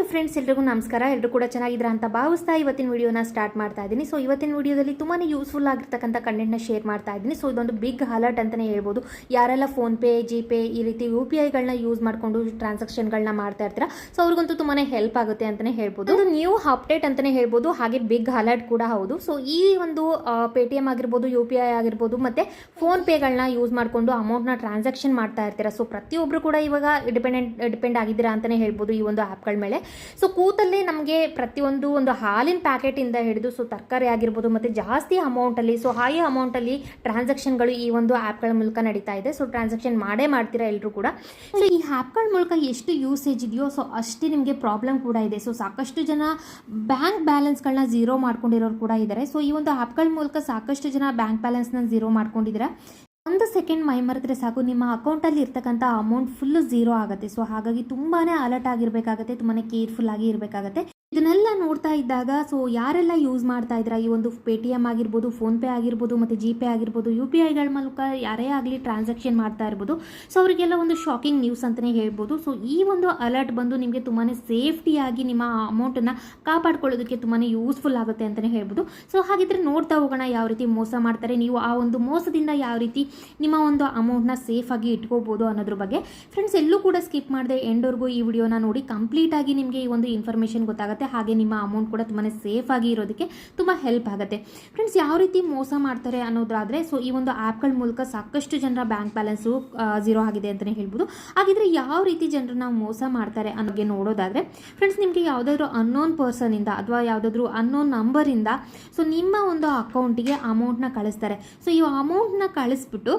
Hello friends ಎಲ್ರಿಗೂ ನಮಸ್ಕಾರ. ಎಲ್ಲರೂ ಕೂಡ ಚೆನ್ನಾಗಿದ್ರ ಅಂತ ಭಾವಿಸ್ತಾ ಇವತ್ತಿನ ವಿಡಿಯೋನ ಸ್ಟಾರ್ಟ್ ಮಾಡ್ತಾ ಇದ್ದೀನಿ. ಸೊ ಇವತ್ತಿನ ವಿಡಿಯೋದಲ್ಲಿ ತುಂಬಾ ಯೂಸ್ಫುಲ್ ಆಗಿರ್ತಕ್ಕಂಥ ಕಂಟೆಂಟ್ನ ಶೇರ್ ಮಾಡ್ತಾ ಇದ್ದೀನಿ. ಸೊ ಇದೊಂದು ಬಿಗ್ ಅಲರ್ಟ್ ಅಂತಲೇ ಹೇಳ್ಬೋದು. ಯಾರೆಲ್ಲ ಫೋನ್ಪೇ ಜಿ ಪೇ ಈ ರೀತಿ ಯು ಪಿ ಐಗಳನ್ನ ಯೂಸ್ ಮಾಡಿಕೊಂಡು ಟ್ರಾನ್ಸಾಕ್ಷನ್ಗಳನ್ನ ಮಾಡ್ತಾ ಇರ್ತೀರಾ? ಸೊ ಅವ್ರಿಗಂತೂ ತುಂಬಾ ಹೆಲ್ಪ್ ಆಗುತ್ತೆ ಅಂತಲೇ ಹೇಳ್ಬೋದು. ಇದು ನ್ಯೂ ಅಪ್ಡೇಟ್ ಅಂತಲೇ ಹೇಳ್ಬೋದು. ಹಾಗೆ ಬಿಗ್ ಅಲರ್ಟ್ ಕೂಡ ಹೌದು. ಸೊ ಈ ಒಂದು ಪೇ ಟಿ ಎಂ ಆಗಿರ್ಬೋದು ಯು ಪಿ ಐ ಆಗಿರ್ಬೋದು, ಮತ್ತು ಫೋನ್ ಪೇಗಳನ್ನ ಯೂಸ್ ಮಾಡಿಕೊಂಡು ಅಮೌಂಟ್ನ ಟ್ರಾನ್ಸಾಕ್ಷನ್ ಮಾಡ್ತಾ ಇರ್ತೀರಾ? ಸೊ ಪ್ರತಿಯೊಬ್ಬರು ಕೂಡ ಇವಾಗ ಡಿಪೆಂಡೆಂಟ್ ಡಿಪೆಂಡ್ ಆಗಿದ್ದೀರಾ ಅಂತಲೇ ಹೇಳ್ಬೋದು ಈ ಒಂದು ಆ್ಯಪ್ಗಳ ಮೇಲೆ. ಸೊ ಕೂತಲ್ಲೇ ನಮಗೆ ಪ್ರತಿಯೊಂದು ಒಂದು ಹಾಲಿನ ಪ್ಯಾಕೆಟಿಂದ ಹಿಡಿದು ಸೊ ತರಕಾರಿ ಆಗಿರ್ಬೋದು ಮತ್ತು ಜಾಸ್ತಿ ಅಮೌಂಟಲ್ಲಿ ಸೊ ಹೈ ಅಮೌಂಟಲ್ಲಿ ಟ್ರಾನ್ಸಾಕ್ಷನ್ಗಳು ಈ ಒಂದು ಆ್ಯಪ್ಗಳ ಮೂಲಕ ನಡೀತಾ ಇದೆ. ಸೊ ಟ್ರಾನ್ಸಾಕ್ಷನ್ ಮಾಡೇ ಮಾಡ್ತೀರಾ ಎಲ್ಲರೂ ಕೂಡ? ಸೊ ಈ ಆ್ಯಪ್ಗಳ ಮೂಲಕ ಎಷ್ಟು ಯೂಸೇಜ್ ಇದೆಯೋ ಸೊ ಅಷ್ಟೇ ನಿಮಗೆ ಪ್ರಾಬ್ಲಮ್ ಕೂಡ ಇದೆ. ಸೊ ಸಾಕಷ್ಟು ಜನ ಬ್ಯಾಂಕ್ ಬ್ಯಾಲೆನ್ಸ್ಗಳನ್ನ ಝೀರೋ ಮಾಡ್ಕೊಂಡಿರೋರು ಕೂಡ ಇದ್ದಾರೆ ಸೊ ಈ ಒಂದು ಆ್ಯಪ್ಗಳ ಮೂಲಕ ಸಾಕಷ್ಟು ಜನ ಬ್ಯಾಂಕ್ ಬ್ಯಾಲೆನ್ಸ್ನ ಝೀರೋ ಮಾಡ್ಕೊಂಡಿದ್ದೀರಾ ಒಂದು ಸೆಕೆಂಡ್ ಮೈ ಮರೆದ್ರೆ ಸಾಕು. ನಿಮ್ಮ ಅಕೌಂಟಲ್ಲಿ ಇರ್ತಕ್ಕಂಥ ಅಮೌಂಟ್ ಫುಲ್ಲು ಝೀರೋ ಆಗುತ್ತೆ. ಸೊ ಹಾಗಾಗಿ ತುಂಬಾ ಅಲರ್ಟ್ ಆಗಿರಬೇಕಾಗತ್ತೆ. ತುಂಬಾ ಕೇರ್ಫುಲ್ ಆಗಿ ಇರಬೇಕಾಗತ್ತೆ. ಇದನ್ನೆಲ್ಲ ನೋಡ್ತಾ ಇದ್ದಾಗ ಸೊ ಯಾರೆಲ್ಲ ಯೂಸ್ ಮಾಡ್ತಾ ಇದ್ರ? ಈ ಒಂದು ಪೇ ಟಿ ಎಂ ಆಗಿರ್ಬೋದು ಆಗಿರ್ಬೋದು, ಮತ್ತು ಜಿ ಪೇ ಆಗಿರ್ಬೋದು ಯು ಪಿ ಐಗಳ ಮೂಲಕ ಯಾರೇ ಆಗಲಿ ಟ್ರಾನ್ಸಾಕ್ಷನ್ ಮಾಡ್ತಾ ಇರ್ಬೋದು. ಸೊ ಅವರಿಗೆಲ್ಲ ಒಂದು ಶಾಕಿಂಗ್ ನ್ಯೂಸ್ ಅಂತಲೇ ಹೇಳ್ಬೋದು. ಸೊ ಈ ಒಂದು ಅಲರ್ಟ್ ಬಂದು ನಿಮಗೆ ತುಂಬಾ ಸೇಫ್ಟಿಯಾಗಿ ನಿಮ್ಮ ಅಮೌಂಟನ್ನು ಕಾಪಾಡ್ಕೊಳ್ಳೋದಕ್ಕೆ ತುಂಬಾ ಯೂಸ್ಫುಲ್ ಆಗುತ್ತೆ ಅಂತಲೇ ಹೇಳ್ಬೋದು. ಸೊ ಹಾಗಿದ್ರೆ ನೋಡ್ತಾ ಹೋಗೋಣ ಯಾವ ರೀತಿ ಮೋಸ ಮಾಡ್ತಾರೆ. ನೀವು ಆ ಒಂದು ಮೋಸದಿಂದ ಯಾವ ರೀತಿ ನಿಮ್ಮ ಒಂದು ಅಮೌಂಟ್ನ ಸೇಫಾಗಿ ಇಟ್ಕೋಬೋದು ಅನ್ನೋದ್ರ ಬಗ್ಗೆ. ಫ್ರೆಂಡ್ಸ್ ಎಲ್ಲೂ ಕೂಡ ಸ್ಕಿಪ್ ಮಾಡದೆ ಎಂಡ್ವರೆಗೂ ಈ ವಿಡಿಯೋನ ನೋಡಿ ಕಂಪ್ಲೀಟಾಗಿ ನಿಮಗೆ ಈ ಒಂದು ಇನ್ಫಾರ್ಮೇಷನ್ ಗೊತ್ತಾಗುತ್ತೆ. ಹಾಗೆ ನಿಮ್ಮ ಅಮೌಂಟ್ ಕೂಡ ತುಂಬಾ ಸೇಫ್ ಆಗಿ ಇರೋದಕ್ಕೆ ತುಂಬ ಹೆಲ್ಪ್ ಆಗುತ್ತೆ. ಫ್ರೆಂಡ್ಸ್ ಯಾವ ರೀತಿ ಮೋಸ ಮಾಡ್ತಾರೆ ಅನ್ನೋದಾದರೆ ಸೊ ಈ ಒಂದು ಆ್ಯಪ್ಗಳ ಮೂಲಕ ಸಾಕಷ್ಟು ಜನರ ಬ್ಯಾಂಕ್ ಬ್ಯಾಲೆನ್ಸು ಝೀರೋ ಆಗಿದೆ ಅಂತಲೇ ಹೇಳ್ಬೋದು. ಹಾಗಿದ್ರೆ ಯಾವ ರೀತಿ ಜನರನ್ನ ಮೋಸ ಮಾಡ್ತಾರೆ ಅನ್ನೋಗೆ ನೋಡೋದಾದರೆ ಫ್ರೆಂಡ್ಸ್ ನಿಮಗೆ ಯಾವುದಾದ್ರೂ ಅನ್ನೋನ್ ಪರ್ಸನಿಂದ ಅಥವಾ ಯಾವುದಾದ್ರೂ ಅನ್ನೋನ್ ನಂಬರಿಂದ ಸೊ ನಿಮ್ಮ ಒಂದು ಅಕೌಂಟಿಗೆ ಅಮೌಂಟ್ನ ಕಳಿಸ್ತಾರೆ. ಸೊ ಈ ಅಮೌಂಟ್ನ ಕಳಿಸ್ಬಿಟ್ಟು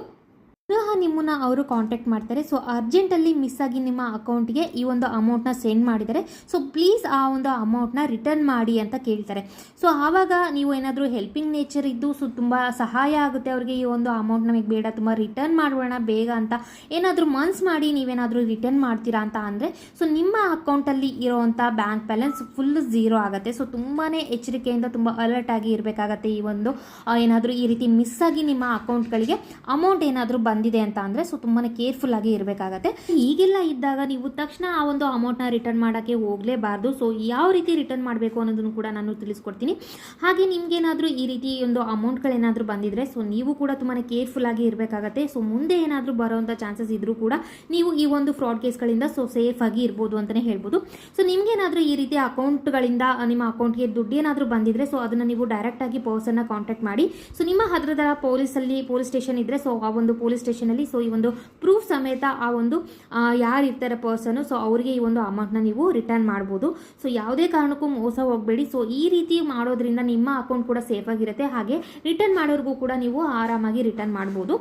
ಪುನಃ ನಿಮ್ಮನ್ನ ಅವರು ಕಾಂಟ್ಯಾಕ್ಟ್ ಮಾಡ್ತಾರೆ. ಸೊ ಅರ್ಜೆಂಟಲ್ಲಿ ಮಿಸ್ ಆಗಿ ನಿಮ್ಮ ಅಕೌಂಟ್ಗೆ ಈ ಒಂದು ಅಮೌಂಟ್ನ ಸೆಂಡ್ ಮಾಡಿದರೆ ಸೊ ಪ್ಲೀಸ್ ಆ ಒಂದು ಅಮೌಂಟ್ನ ರಿಟರ್ನ್ ಮಾಡಿ ಅಂತ ಕೇಳ್ತಾರೆ. ಸೊ ಆವಾಗ ನೀವು ಏನಾದರೂ ಹೆಲ್ಪಿಂಗ್ ನೇಚರ್ ಇದ್ದು ಸೊ ತುಂಬ ಸಹಾಯ ಆಗುತ್ತೆ ಅವ್ರಿಗೆ ಈ ಒಂದು ಅಮೌಂಟ್ ನಮಗೆ ಬೇಡ, ತುಂಬ ರಿಟರ್ನ್ ಮಾಡೋಣ ಬೇಗ ಅಂತ. ಏನಾದರೂ ಮನ್ಸ್ ಮಾಡಿ ನೀವೇನಾದರೂ ರಿಟರ್ನ್ ಮಾಡ್ತೀರಾ ಅಂತ ಅಂದರೆ ಸೊ ನಿಮ್ಮ ಅಕೌಂಟಲ್ಲಿ ಇರೋವಂಥ ಬ್ಯಾಂಕ್ ಬ್ಯಾಲೆನ್ಸ್ ಫುಲ್ ಝೀರೋ ಆಗುತ್ತೆ. ಸೊ ತುಂಬಾ ಎಚ್ಚರಿಕೆಯಿಂದ, ತುಂಬ ಅಲರ್ಟ್ ಆಗಿ ಇರಬೇಕಾಗತ್ತೆ ಈ ಒಂದು ಏನಾದರೂ ಈ ರೀತಿ ಮಿಸ್ ಆಗಿ ನಿಮ್ಮ ಅಕೌಂಟ್ಗಳಿಗೆ ಅಮೌಂಟ್ ಏನಾದರೂ ಬಂದಿದೆ ಅಂತ ಅಂದರೆ ಸೊ ತುಂಬಾ ಕೇರ್ಫುಲ್ ಆಗಿ ಇರಬೇಕಾಗತ್ತೆ. ಈಗೆಲ್ಲ ಇದ್ದಾಗ ನೀವು ತಕ್ಷಣ ಆ ಒಂದು ಅಮೌಂಟ್ನ ರಿಟರ್ನ್ ಮಾಡೋಕ್ಕೆ ಹೋಗಲೇಬಾರ್ದು. ಸೊ ಯಾವ ರೀತಿ ರಿಟರ್ನ್ ಮಾಡಬೇಕು ಅನ್ನೋದನ್ನು ಕೂಡ ನಾನು ತಿಳಿಸ್ಕೊಡ್ತೀನಿ. ಹಾಗೆ ನಿಮಗೇನಾದರೂ ಈ ರೀತಿ ಒಂದು ಅಮೌಂಟ್ಗಳೇನಾದರೂ ಬಂದಿದ್ರೆ ಸೊ ನೀವು ಕೂಡ ತುಂಬಾ ಕೇರ್ಫುಲ್ ಆಗಿ ಇರಬೇಕಾಗತ್ತೆ. ಸೊ ಮುಂದೆ ಏನಾದರೂ ಬರೋವಂಥ ಚಾನ್ಸಸ್ ಇದ್ರೂ ಕೂಡ ನೀವು ಈ ಒಂದು ಫ್ರಾಡ್ ಕೇಸ್ಗಳಿಂದ ಸೊ ಸೇಫ್ ಆಗಿ ಇರ್ಬೋದು ಅಂತಲೇ ಹೇಳ್ಬೋದು. ಸೊ ನಿಮಗೇನಾದರೂ ಈ ರೀತಿ ಅಕೌಂಟ್ಗಳಿಂದ ನಿಮ್ಮ ಅಕೌಂಟ್ಗೆ ದುಡ್ಡು ಏನಾದರೂ ಬಂದಿದ್ರೆ ಸೊ ಅದನ್ನು ನೀವು ಡೈರೆಕ್ಟಾಗಿ ಪರ್ಸನ್ನ ಕಾಂಟ್ಯಾಕ್ಟ್ ಮಾಡಿ. ಸೊ ನಿಮ್ಮ ಹತ್ತಿರದ ಪೊಲೀಸಲ್ಲಿ ಪೊಲೀಸ್ ಸ್ಟೇಷನ್ ಇದ್ದರೆ ಸೊ ಆ ಒಂದು ಪೊಲೀಸ್ ಸ್ಟೇಷನಲ್ಲಿ ಸೊ ಈ ಒಂದು ಪ್ರೂಫ್ ಸಮೇತ ಆ ಒಂದು ಯಾರು ಇರ್ತಾರೆ ಪರ್ಸನು ಸೊ ಅವರಿಗೆ ಈ ಒಂದು ಅಮೌಂಟ್ನ ನೀವು ರಿಟರ್ನ್ ಮಾಡ್ಬೋದು. ಸೊ ಯಾವುದೇ ಕಾರಣಕ್ಕೂ ಮೋಸ ಹೋಗಬೇಡಿ. ಸೊ ಈ ರೀತಿ ಮಾಡೋದ್ರಿಂದ ನಿಮ್ಮ ಅಕೌಂಟ್ ಕೂಡ ಸೇಫ್ ಆಗಿರುತ್ತೆ. ಹಾಗೆ ರಿಟರ್ನ್ ಮಾಡೋರಿಗೂ ಕೂಡ ನೀವು ಆರಾಮಾಗಿ ರಿಟರ್ನ್ ಮಾಡ್ಬೋದು.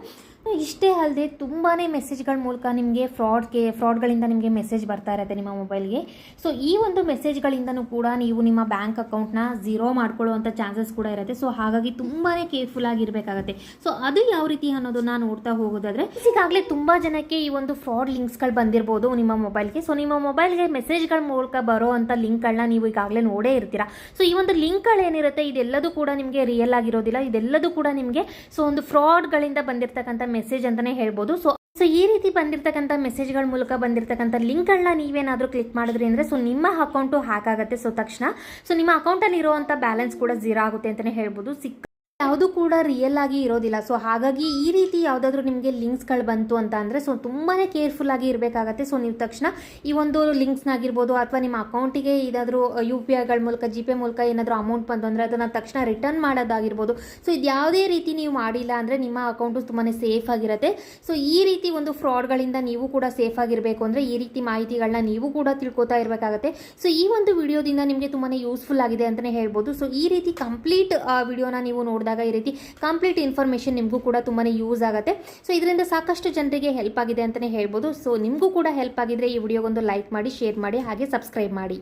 ಇಷ್ಟೇ ಅಲ್ಲದೆ ತುಂಬಾ ಮೆಸೇಜ್ಗಳ ಮೂಲಕ ನಿಮಗೆ ಫ್ರಾಡ್ಗೆ ಫ್ರಾಡ್ಗಳಿಂದ ನಿಮಗೆ ಮೆಸೇಜ್ ಬರ್ತಾ ಇರುತ್ತೆ ನಿಮ್ಮ ಮೊಬೈಲ್ಗೆ ಸೊ ಈ ಒಂದು ಮೆಸೇಜ್ಗಳಿಂದನೂ ಕೂಡ ನೀವು ನಿಮ್ಮ ಬ್ಯಾಂಕ್ ಅಕೌಂಟ್ನ ಝೀರೋ ಮಾಡ್ಕೊಳ್ಳುವಂಥ ಚಾನ್ಸಸ್ ಕೂಡ ಇರುತ್ತೆ. ಸೊ ಹಾಗಾಗಿ ತುಂಬಾ ಕೇರ್ಫುಲ್ ಆಗಿರಬೇಕಾಗತ್ತೆ. ಸೊ ಅದು ಯಾವ ರೀತಿ ಅನ್ನೋದನ್ನ ನೋಡ್ತಾ ಹೋಗೋದಾದ್ರೆ, ಈಗಾಗಲೇ ತುಂಬ ಜನಕ್ಕೆ ಈ ಒಂದು ಫ್ರಾಡ್ ಲಿಂಕ್ಸ್ಗಳು ಬಂದಿರ್ಬೋದು ನಿಮ್ಮ ಮೊಬೈಲ್ಗೆ ಸೊ ನಿಮ್ಮ ಮೊಬೈಲ್ಗೆ ಮೆಸೇಜ್ಗಳ ಮೂಲಕ ಬರೋ ಅಂಥ ಲಿಂಕ್ಗಳನ್ನ ನೀವು ಈಗಾಗಲೇ ನೋಡೇ ಇರ್ತೀರಾ. ಸೊ ಈ ಒಂದು ಲಿಂಕ್ಗಳು ಏನಿರುತ್ತೆ, ಇದೆಲ್ಲದೂ ಕೂಡ ನಿಮಗೆ ರಿಯಲ್ ಆಗಿರೋದಿಲ್ಲ. ಇದೆಲ್ಲದೂ ಕೂಡ ನಿಮಗೆ ಸೊ ಒಂದು ಫ್ರಾಡ್ಗಳಿಂದ ಬಂದಿರತಕ್ಕಂಥ ಮೆಸೇಜ್ ಅಂತಾನೆ ಹೇಳ್ಬೋದು. ಸೊ ಸೊ ಈ ರೀತಿ ಬಂದಿರತಕ್ಕಂಥ ಮೆಸೇಜ್ಗಳ ಮೂಲಕ ಬಂದಿರತಕ್ಕಂಥ ಲಿಂಕ್ಗಳನ್ನ ನೀವೇನಾದರೂ ಕ್ಲಿಕ್ ಮಾಡಿದ್ರಿ ಅಂದರೆ ಸೊ ನಿಮ್ಮ ಅಕೌಂಟು ಹ್ಯಾಕ್ ಆಗುತ್ತೆ ಸೊ ತಕ್ಷಣ ಸೊ ನಿಮ್ಮ ಅಕೌಂಟಲ್ಲಿ ಇರುವಂಥ ಬ್ಯಾಲೆನ್ಸ್ ಕೂಡ ಜೀರೋ ಆಗುತ್ತೆ ಅಂತಲೇ ಹೇಳ್ಬೋದು. ಸಿಕ್ಕ ಯಾವುದು ಕೂಡ ರಿಯಲ್ ಆಗಿ ಇರೋದಿಲ್ಲ. ಸೊ ಹಾಗಾಗಿ ಈ ರೀತಿ ಯಾವುದಾದ್ರೂ ನಿಮಗೆ ಲಿಂಕ್ಸ್ಗಳು ಬಂತು ಅಂತ ಅಂದರೆ ಸೊ ತುಂಬಾ ಕೇರ್ಫುಲ್ ಆಗಿ ಇರಬೇಕಾಗತ್ತೆ. ಸೊ ನೀವು ತಕ್ಷಣ ಈ ಒಂದು ಲಿಂಕ್ಸ್ನಾಗಿರ್ಬೋದು ಅಥವಾ ನಿಮ್ಮ ಅಕೌಂಟಿಗೆ ಇದಾದರೂ ಯು ಪಿ ಐಗಳ ಮೂಲಕ ಜಿ ಪೇ ಮೂಲಕ ಏನಾದರೂ ಅಮೌಂಟ್ ಬಂತು ಅಂದರೆ ಅದನ್ನು ತಕ್ಷಣ ರಿಟರ್ನ್ ಮಾಡೋದಾಗಿರ್ಬೋದು. ಸೊ ಇದು ಯಾವುದೇ ರೀತಿ ನೀವು ಮಾಡಿಲ್ಲ ಅಂದರೆ ನಿಮ್ಮ ಅಕೌಂಟು ತುಂಬಾ ಸೇಫ್ ಆಗಿರುತ್ತೆ. ಸೊ ಈ ರೀತಿ ಒಂದು ಫ್ರಾಡ್ಗಳಿಂದ ನೀವು ಕೂಡ ಸೇಫ್ ಆಗಿರಬೇಕು ಅಂದರೆ, ಈ ರೀತಿ ಮಾಹಿತಿಗಳನ್ನ ನೀವು ಕೂಡ ತಿಳ್ಕೊತಾ ಇರಬೇಕಾಗತ್ತೆ. ಸೊ ಈ ಒಂದು ವಿಡಿಯೋದಿಂದ ನಿಮಗೆ ತುಂಬಾ ಯೂಸ್ಫುಲ್ ಆಗಿದೆ ಅಂತಲೇ ಹೇಳ್ಬೋದು. ಸೊ ಈ ರೀತಿ ಕಂಪ್ಲೀಟ್ ವಿಡಿಯೋನ ನೀವು ನೋಡಿದಾಗ ಈ ರೀತಿ ಕಂಪ್ಲೀಟ್ ಇನ್ಫಾರ್ಮೇಶನ್ ನಿಮಗೂ ಕೂಡ ತುಂಬಾ ಯೂಸ್ ಆಗುತ್ತೆ. ಸೊ ಇದರಿಂದ ಸಾಕಷ್ಟು ಜನರಿಗೆ ಹೆಲ್ಪ್ ಆಗಿದೆ ಅಂತಲೇ ಹೇಳ್ಬೋದು. ಸೊ ನಿಮಗೂ ಕೂಡ ಹೆಲ್ಪ್ ಆಗಿದ್ರೆ ಈ ವಿಡಿಯೋಗೊಂದು ಲೈಕ್ ಮಾಡಿ ಶೇರ್ ಮಾಡಿ, ಹಾಗೆ ಸಬ್ಸ್ಕ್ರೈಬ್ ಮಾಡಿ.